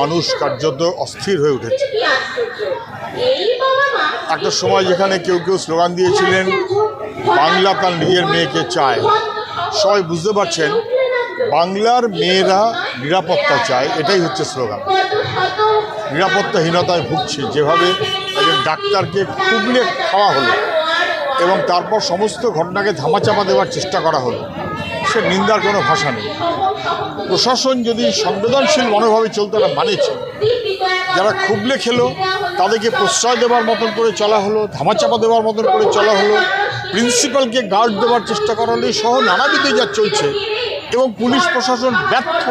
মানুষ কার্যত অস্থির হয়ে উঠেছে। একটা সময় যেখানে কেউ কেউ স্লোগান দিয়েছিলেন, বাংলা তার নিজের মেয়েকে চায়। সবাই বুঝতে পারছেন, বাংলার মেয়েরা নিরাপত্তা চায়, এটাই হচ্ছে স্লোগান। নিরাপত্তাহীনতায় ভুগছে, যেভাবে একজন ডাক্তারকে খুবলে খাওয়া হলো এবং তারপর সমস্ত ঘটনাকে ধামাচাপা দেওয়ার চেষ্টা করা হলো। সে নিন্দার কোনো ভাষা নেই। প্রশাসন যদি সংবেদনশীল মনোভাবে চলতে না মানেছে যারা খুবলে খেলো, তাদেরকে প্রশ্রয় দেওয়ার মতন করে চলা হলো, ধামাচাপা দেওয়ার মতন করে চলা হলো প্রিন্সিপালকে গার্ড দেওয়ার চেষ্টা করা হলো সহ নানাবিধে যা চলছে। এবং পুলিশ প্রশাসন ব্যর্থ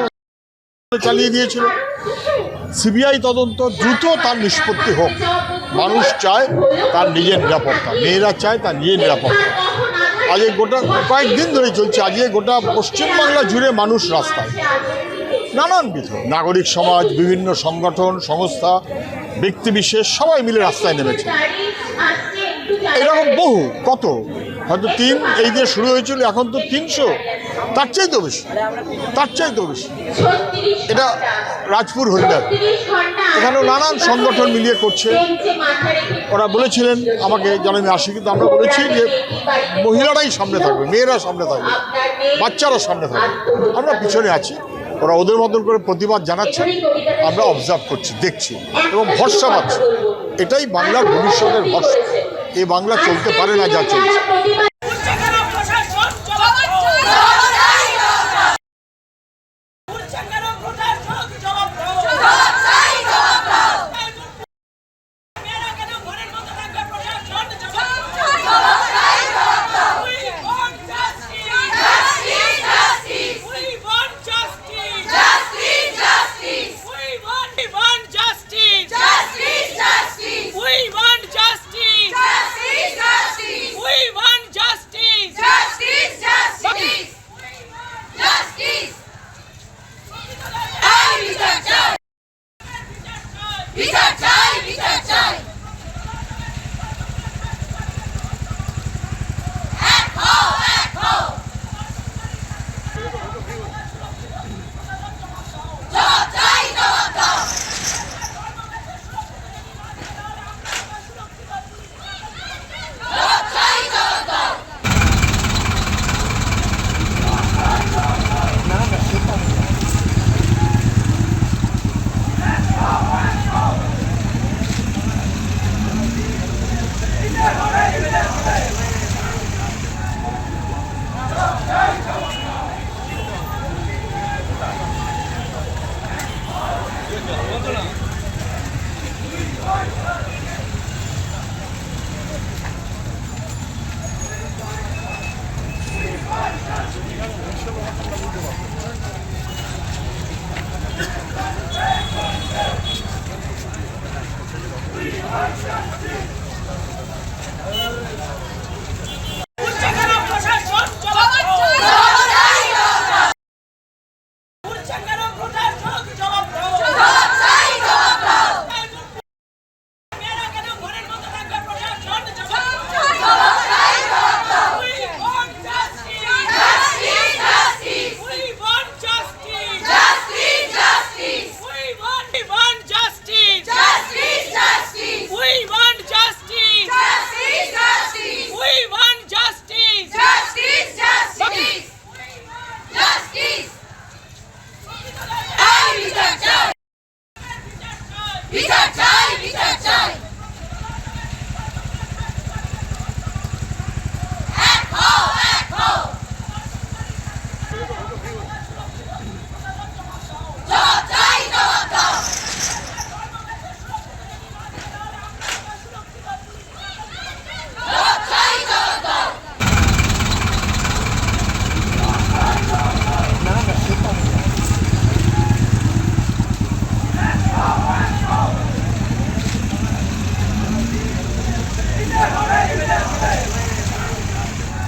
চালিয়ে দিয়েছিল। সিবিআই তদন্ত দ্রুত তার নিষ্পত্তি হোক। মানুষ চায় তার নিজের নিরাপত্তা। মেয়েরা চায় তার নিজের নিরাপত্তা। আজ এই গোটা কয়েকদিন ধরে চলছে। আজকে গোটা পশ্চিমবাংলা জুড়ে মানুষ রাস্তায়। নানানবিধ নাগরিক সমাজ, বিভিন্ন সংগঠন, সংস্থা ব্যক্তিবিশেষ সবাই মিলে রাস্তায় নেমেছে। এরকম বহু, কত? হয়তো তিন এই দিয়ে শুরু হয়েছিল, এখন তো তিনশো। তার চাইতেও বেশি, তার চাইতেও বেশি। এটা রাজপুর হরিদ্বার। এখানেও নানান সংগঠন মিলিয়ে করছে। ওরা বলেছিলেন, আমাকে যেন আমি আসি, কিন্তু আমরা বলেছি যে মহিলারাই সামনে থাকবে, মেয়েরা সামনে থাকবে, বাচ্চারা সামনে থাকবে। আমরা পিছনে আছি, ওরা ওদের মতন করে প্রতিবাদ জানাচ্ছে, আমরা অবজার্ভ করছি, দেখছি এবং ভরসা পাচ্ছি। এটাই বাংলার ভবিষ্যতের ভরসা। এ বাংলা চলতে পারে না যা চলছে।